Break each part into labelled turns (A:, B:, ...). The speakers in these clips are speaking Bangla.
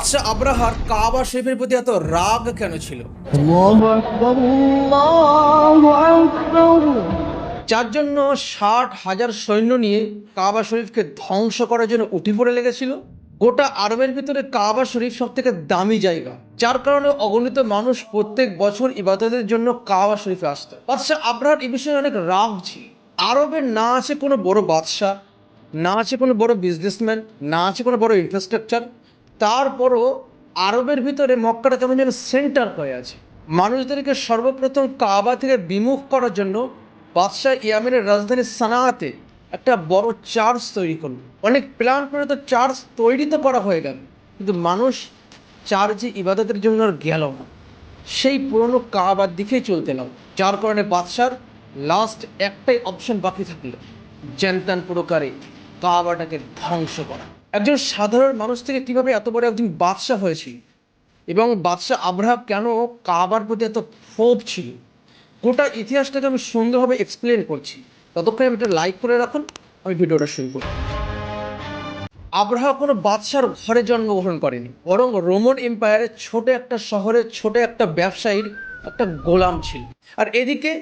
A: আচ্ছা আব্রাহার কাবা শরীফের প্রতি এত রাগ কেন ছিল? যার জন্য ষাট হাজার সৈন্য নিয়ে কাবা শরীফকে ধ্বংস করার জন্য উঠে পড়ে লেগেছিল। গোটা আরবের ভিতরে কাবা শরীফ সব থেকে দামি জায়গা, যার কারণে অগণিত মানুষ প্রত্যেক বছর ইবাদতের জন্য কাবা শরীফে আসতো। বাদশাহ আচ্ছা, আব্রাহার এই বিষয়ে অনেক রাগ ছিল। আরবের না আছে কোনো বড় বাদশাহ, না আছে কোনো বড় বিজনেসম্যান না আছে কোনো বড় ইনফ্রাস্ট্রাকচার তারপরও আরবের ভিতরে মক্কাটা কেমন যেন সেন্টার হয়ে আছে। মানুষদেরকে সর্বপ্রথম কাবা থেকে বিমুখ করার জন্য বাদশাহ ইয়ামেনের রাজধানী সানাতে একটা বড় চার্চ তৈরি করল। অনেক প্ল্যান করে তো চার্চ তৈরি তো করা হয়ে গেল, কিন্তু মানুষ চার্চে ইবাদতের জন্য আর গেল না। সেই পুরনো কাবার দিকেই চলতে লাগল, যার কারণে বাদশার লাস্ট একটাই অপশন বাকি থাকল জ্যান্তান প্রকারে কাবাটাকে ধ্বংস করা। একজন সাধারণ মানুষ থেকে কীভাবে এত বড় একজন বাদশাহ হয়েছিল এবং বাদশাহ আব্রাহ কেন কাবার প্রতি এত ক্ষোভ ছিল? গোটা ইতিহাসটাকে আমি সুন্দরভাবে এক্সপ্লেন করছি। ততক্ষণ আমি একটা লাইক করে রাখুন, আমি ভিডিওটা শুরু করি। আব্রাহ কোনো বাদশার ঘরে জন্মগ্রহণ করেনি, বরং রোমান এম্পায়ারের ছোট একটা শহরের ছোট একটা ব্যবসায়ীর একটা গোলাম ছিল। আর এদিকে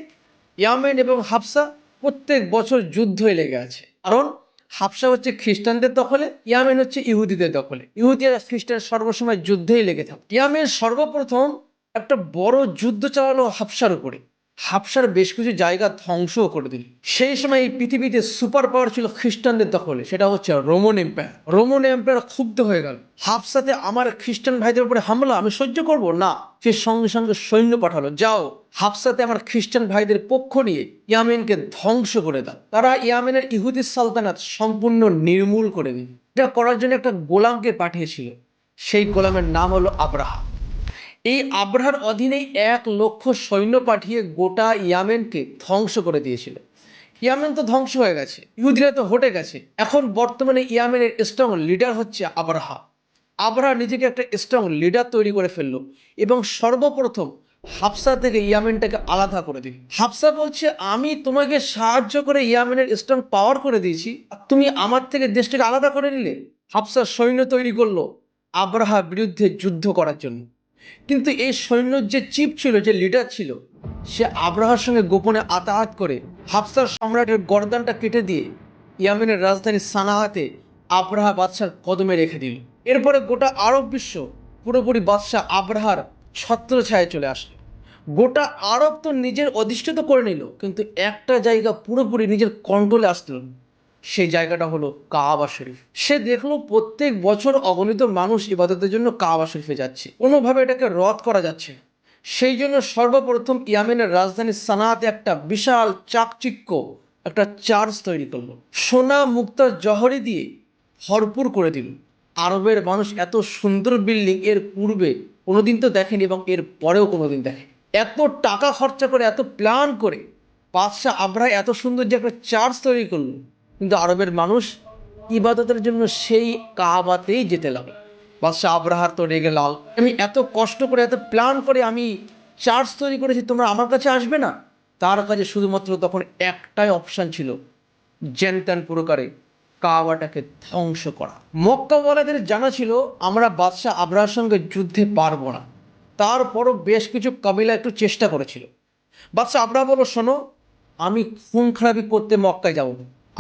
A: ইয়ামেন এবং হাফসা প্রত্যেক বছর যুদ্ধই লেগে আছে কারণ হাফসা হচ্ছে খ্রিস্টানদের দখলে, ইয়ামেন হচ্ছে ইহুদিদের দখলে। ইহুদি আর খ্রিস্টান সর্বসময় যুদ্ধেই লেগে থাকে। ইয়ামেন সর্বপ্রথম একটা বড় যুদ্ধ চালানো হাফসার উপরে। হাফসার বেশ কিছু জায়গা ধ্বংসও করে দিল। সেই সময় এই পৃথিবীতে সুপার পাওয়ার ছিল খ্রিস্টানদের দখলে, সেটা হচ্ছে রোমন এম্পায়ার। রোমন এম্পায়ার ক্ষুব্ধ হয়ে গেল। হাফসাতে আমার খ্রিস্টান ভাইদের উপরে হামলা, আমি সহ্য করব? না। সে সঙ্গে সঙ্গে সৈন্য পাঠালো, যাও। হাফসাতে আমার খ্রিস্টান ভাইদের পক্ষ নিয়ে ইয়ামেনকে ধ্বংস করে দাও। তারা ইয়ামেনের ইহুদি সালতানাত সম্পূর্ণ নির্মূল করে দিল। এটা করার জন্য একটা গোলামকে পাঠিয়েছিল। সেই গোলামের নাম হলো আব্রাহা এই আব্রাহার অধীনে এক লক্ষ সৈন্য পাঠিয়ে গোটা ইয়ামেনকে ধ্বংস করে দিয়েছিল। ইয়ামেন তো ধ্বংস হয়ে গেছে, ইহুদিরা তো হটে গেছে। এখন বর্তমানে ইয়ামেনের স্ট্রং লিডার হচ্ছে আবরাহা। আবরাহা নিজেকে একটা স্ট্রং লিডার তৈরি করে ফেলল এবং সর্বপ্রথম হাফসা থেকে ইয়ামেনটাকে আলাদা করে দিল। হাফসা বলছে, আমি তোমাকে সাহায্য করে ইয়ামেনের স্ট্রং পাওয়ার করে দিয়েছি তুমি আমার থেকে দেশটাকে আলাদা করে নিলে? হাফসা সৈন্য তৈরি করল আবরাহা বিরুদ্ধে যুদ্ধ করার জন্য। কিন্তু এই সৈন্যর যে চিফ ছিল, যে লিডার ছিল, সে আব্রাহার সঙ্গে গোপনে আতাহাত করে হাফসার সম্রাটের গর্দানটা কেটে দিয়ে ইয়ামেনের রাজধানী সানাহাতে আব্রাহা বাদশার কদমে রেখে দিল এরপরে গোটা আরব বিশ্ব পুরোপুরি বাদশাহ আব্রাহার ছত্র ছায় চলে আসে গোটা আরব তো নিজের অধিষ্ঠিত করে নিল, কিন্তু একটা জায়গা পুরোপুরি নিজের কন্ট্রোলে আসলো। সেই জায়গাটা হলো কাবা শরীফ। সে দেখল প্রত্যেক বছর অগণিত মানুষ ইবাদতের জন্য কাবা শরীফে যাচ্ছে। কোনোভাবে এটাকে রদ করা যাচ্ছে। সেই জন্য সর্বপ্রথম ইয়ামেনের রাজধানী সানাতে একটা বিশাল চাকচিক্য, একটা চার্চ তৈরি করল। সোনা মুক্তা জহরি দিয়ে ভরপুর করে দিল। আরবের মানুষ এত সুন্দর বিল্ডিং, এর পূর্বে কোনোদিন তো দেখেনি এবং এর পরেও কোনোদিন দেখে। এত টাকা খরচা করে, এত প্ল্যান করে, বাদশাহ আব্রাহ এত সুন্দর যে একটা চার্চ তৈরি করল। কিন্তু আরবের মানুষ ইবাদতের জন্য সেই কাহাবাতেই যেতে লাগল বাদশাহ আব্রাহার তো রেগে লাল। আমি এত কষ্ট করে, এত প্ল্যান করে আমি চার্জ তৈরি করেছি, তোমরা আমার কাছে আসবে না? তার কাছে শুধুমাত্র তখন একটাই অপশান ছিল, জেনতেন প্রকারে কাবাটাকে ধ্বংস করা। মক্কাওয়ালাদের জানা ছিল, আমরা বাদশাহ আব্রাহার সঙ্গে যুদ্ধে পারব না। তারপরও বেশ কিছু কাবিলা একটু চেষ্টা করেছিল। বাদশাহ আব্রাহ বলো শোনো, আমি খুন খারাপি করতে মক্কায় যাব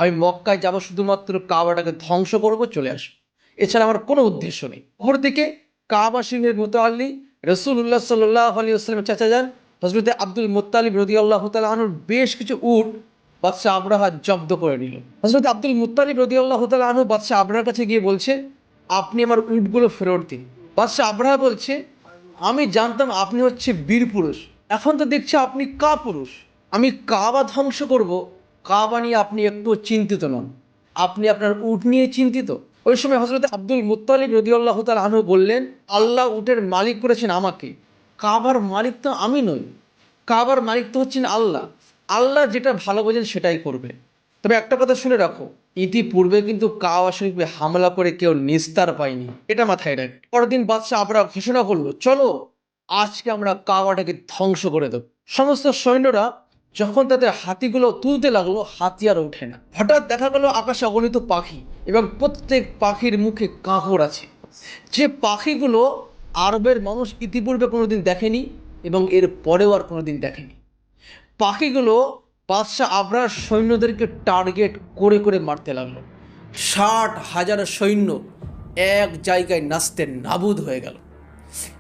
A: আমি মক্কায় যাব শুধুমাত্র কাবাটাকে ধ্বংস করব, চলে আসব। এছাড়া আমার কোনো উদ্দেশ্য নেই। অপরদিকে কাবা সিংহের মোতাল্লি রসুল্লাহ সাল্লাহ আলী আসলামের চাচা যান হজরতে আব্দুল মোত্তালিব রদি আল্লাহ তালুর বেশ কিছু উট বাদশাহ আব্রাহা জব্দ করে নিল। হজরত আব্দুল মুত্তালিব রদি আল্লাহ তালু বাদশাহ আব্রাহার কাছে গিয়ে বলছে, আপনি আমার উটগুলো ফেরত দিন। বাদশাহ আব্রাহা বলছে, আমি জানতাম আপনি হচ্ছে বীর পুরুষ। এখন তো দেখছি আপনি কা পুরুষ আমি কাবা ধ্বংস করব কাবা নিয়ে আপনি একটু চিন্তিত নন। আপনি আপনার উট নিয়ে চিন্তিত। ওই সময় হজরত আব্দুল মুত্তালিব রদিউল্লাহ তাল আনহু বললেন, আল্লাহ উটের মালিক করেছেন আমাকে। কাবার মালিক তো আমি নই। কাবার মালিক তো হচ্ছেন আল্লাহ। আল্লাহ যেটা ভালো বোঝেন সেটাই করবে। তবে একটা কথা শুনে রাখো, ইতিপূর্বে কিন্তু কাওয়া শরীফে হামলা করে কেউ নিস্তার পায়নি। এটা মাথায় রাখ। পরদিন বাদশাহ আমরা ঘোষণা করল চলো, আজকে আমরা কাওয়াটাকে ধ্বংস করে দেব। সমস্ত সৈন্যরা যখন তাদের হাতিগুলো তুলতে লাগল, হাতি আর ওঠে না। হঠাৎ দেখা গেল আকাশে অগণিত পাখি এবং প্রত্যেক পাখির মুখে কাঁকড় আছে। যে পাখিগুলো আরবের মানুষ ইতিপূর্বে কোনোদিন দেখেনি এবং এর পরেও আর কোনোদিন দেখেনি। পাখিগুলো বাদশাহ আবরার সৈন্যদেরকে টার্গেট করে করে মারতে লাগল। ষাট হাজার সৈন্য এক জায়গায় নাচতে নাবুদ হয়ে গেল।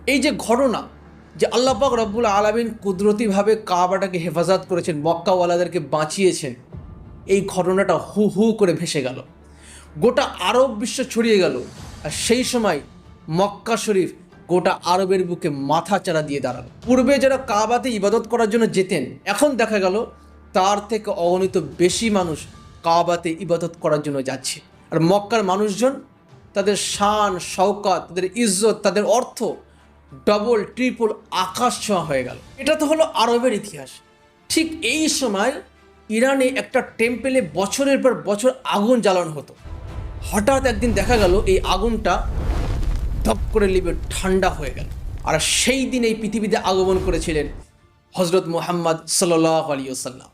A: এই যে ঘটনা যে আল্লাপাক রব্বুল আলমিন কুদরতিভাবে কাবাটাকে হেফাজত করেছেন, মক্কাওয়ালাদেরকে বাঁচিয়েছেন। এই ঘটনাটা হু হু করে ভেসে গেল। গোটা আরব বিশ্ব ছড়িয়ে গেল। আর সেই সময় মক্কা শরীফ গোটা আরবের বুকে মাথা চারা দিয়ে দাঁড়াল। পূর্বে যারা কাবাতে ইবাদত করার জন্য যেতেন, এখন দেখা গেল তার থেকে অগণিত বেশি মানুষ কাবাতে ইবাদত করার জন্য যাচ্ছে। আর মক্কার মানুষজন তাদের শান, শওকাত, তাদের ইজ্জত, তাদের অর্থ ডবল ট্রিপল আকাশ ছোঁয়া হয়ে গেল। এটা তো হলো আরবের ইতিহাস। ঠিক এই সময় ইরানে একটা টেম্পেলে বছরের পর বছর আগুন জ্বালানো হতো। হঠাৎ একদিন দেখা গেল এই আগুনটা ধপ করে লিবে ঠান্ডা হয়ে গেল। আর সেই দিন এই পৃথিবীতে আগমন করেছিলেন হজরত মোহাম্মদ সাল্লাহ আলী সাল্লাম